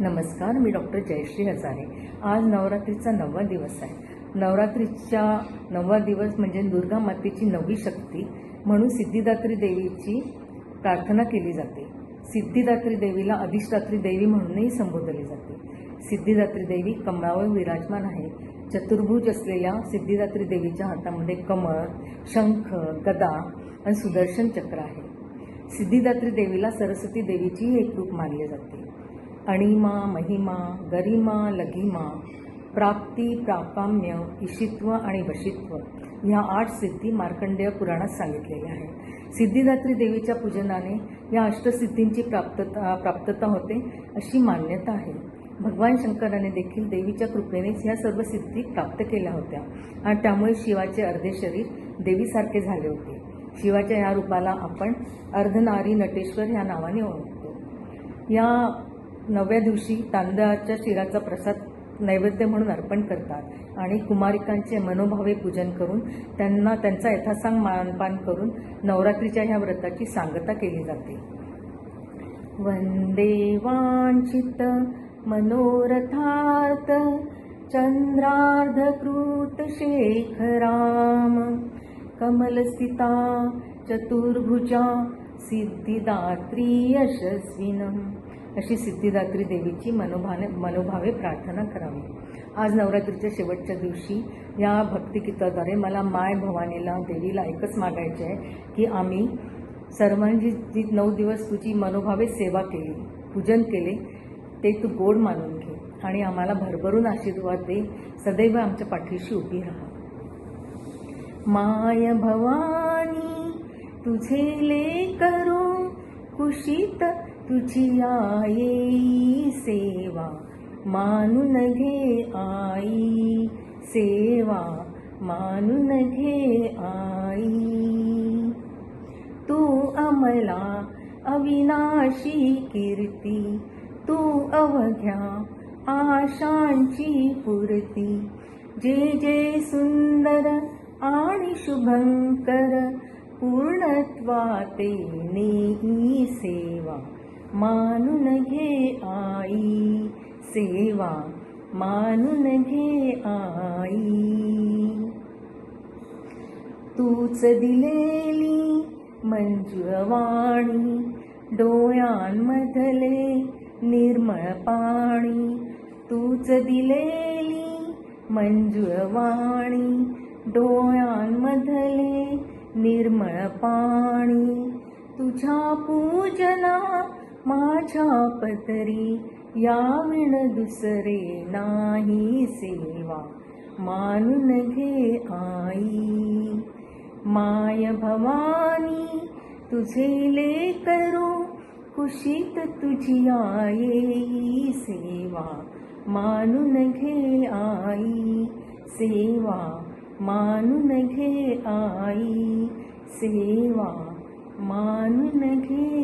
नमस्कार मी डॉक्टर जयश्री हजारे. आज नवरात्रीचा नववा दिवस आहे. नवरात्रीच्या नववा दिवस म्हणजे दुर्गा मातेची नवी शक्ती म्हणून सिद्धिदात्री देवीची प्रार्थना केली जाते. सिद्धिदात्री देवीला अधिष्ठात्री देवी म्हणूनही संबोधले जाते. सिद्धिदात्री देवी कमळावर विराजमान आहे. चतुर्भुज असलेल्या सिद्धिदात्री देवीच्या हातामध्ये कमळ शंख गदा आणि सुदर्शन चक्र आहे. सिद्धिदात्री देवीला सरस्वती देवीचीही एक रूप मानले जाते. अणिमा महिमा गरिमा लघिमा प्राप्ती प्रापाम्य इशित्व आणि वशित्व ह्या आठ सिद्धी मार्कंडेय पुराणात सांगितलेल्या आहेत. सिद्धिदात्री देवीच्या पूजनाने या अष्टसिद्धींची प्राप्तता प्राप्तता होते अशी मान्यता आहे. भगवान शंकराने देखील देवीच्या कृपेनेच ह्या सर्व सिद्धी प्राप्त केल्या होत्या आणि त्यामुळे शिवाचे अर्धे शरीर देवीसारखे झाले होते. शिवाच्या या रूपाला आपण अर्धनारी नटेश्वर ह्या नावाने ओळखतो. या नवव्या दिवशी तांदळाच्या शिराचा प्रसाद नैवेद्य म्हणून अर्पण करतात आणि कुमारिकांचे मनोभावे पूजन करून त्यांना त्यांचा यथासांग मानपान करून नवरात्रीच्या ह्या व्रताची सांगता केली जाते. वंदे वांछित मनोरथार्थ चंद्रार्धकृत शेखराम कमलसिता चतुर्भुजा सिद्धिदात्री यशस्विनम. अशी सिद्धिदात्री देवीची मनोभाने मनोभावे प्रार्थना करावी. आज नवरात्रीच्या शेवटच्या दिवशी या भक्तिगीताद्वारे मला माय भवानीला देवीला एकच मागायचे आहे की आम्ही सर्वांची जी नऊ दिवस तुझी मनोभावे सेवा केली पूजन केले ते तू गोड मानून घे आणि आम्हाला भरभरून आशीर्वाद दे सदैव आमच्या पाठीशी उभी राहा. माय भवानी तुझे ले करू कुशीत तुझी आई सेवा. मानून घे आई सेवा. मानून घे आई. तू अमला अविनाशी कीर्ती तू अवघ्या आशांची पूर्ती. जे जे सुंदर आणि शुभंकर पूर्णत्वाते नेई सेवा। मानून घे आई सेवा मानून घे आई। तूच दिलेली मंजुळवाणी डोळ्यांमधले निर्मळ पाणी तूच दिलेली मंजुळवाणी डोळ्यांमधले निर्मळ पाणी. तुझ्या पूजना माझ्या या विण दुसरे नाही सेवा. मानून घे आई. माय भवानी तुझे ले करू. कुशीत तुझी आई सेवा. मानून घे आई. सेवा. मानून घे आई सेवा मानून घे